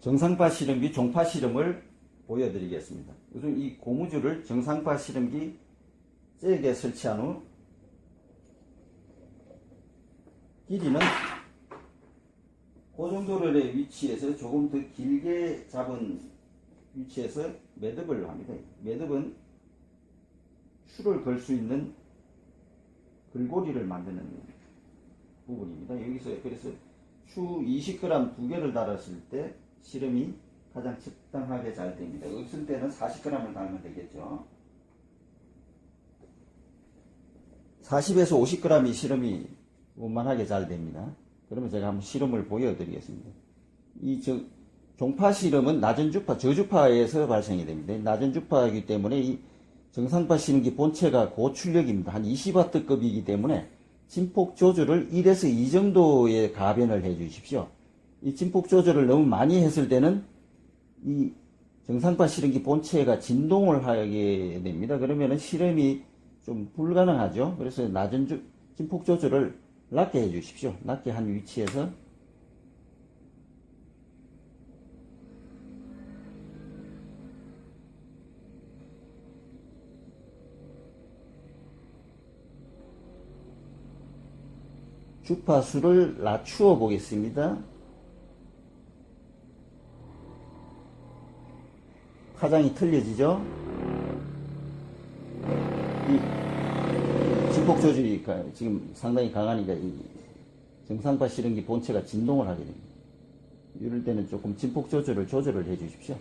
정상파 실험기, 종파 실험을 보여드리겠습니다. 우선 이 고무줄을 정상파 실험기 잭에 설치한 후 길이는 그 정도의 위치에서 조금 더 길게 잡은 위치에서 매듭을 합니다. 매듭은 추를 걸 수 있는 글고리를 만드는 부분입니다. 여기서 그래서 추 20g 두 개를 달았을 때 실험이 가장 적당하게 잘 됩니다. 없을 때는 40g을 달면 되겠죠. 40에서 50g이 실험이 원만하게 잘 됩니다. 그러면 제가 한번 실험을 보여드리겠습니다. 이 저, 종파 실험은 낮은 주파, 저주파에서 발생이 됩니다. 낮은 주파이기 때문에 이 정상파 실험기 본체가 고출력입니다. 한 20W급이기 때문에 진폭 조절을 1에서 2 정도의 가변을 해 주십시오. 이 진폭 조절을 너무 많이 했을 때는 이 정상파 실험기 본체가 진동을 하게 됩니다. 그러면은 실험이 좀 불가능하죠. 그래서 낮은 주, 진폭 조절을 낮게 해 주십시오. 낮게 한 위치에서 주파수를 낮추어 보겠습니다. 파장이 틀려지죠? 이 진폭 조절이 가- 지금 상당히 강하니까 이 정상파 실험기 본체가 진동을 하게 됩니다. 이럴 때는 조금 진폭 조절을 조절을 해 주십시오.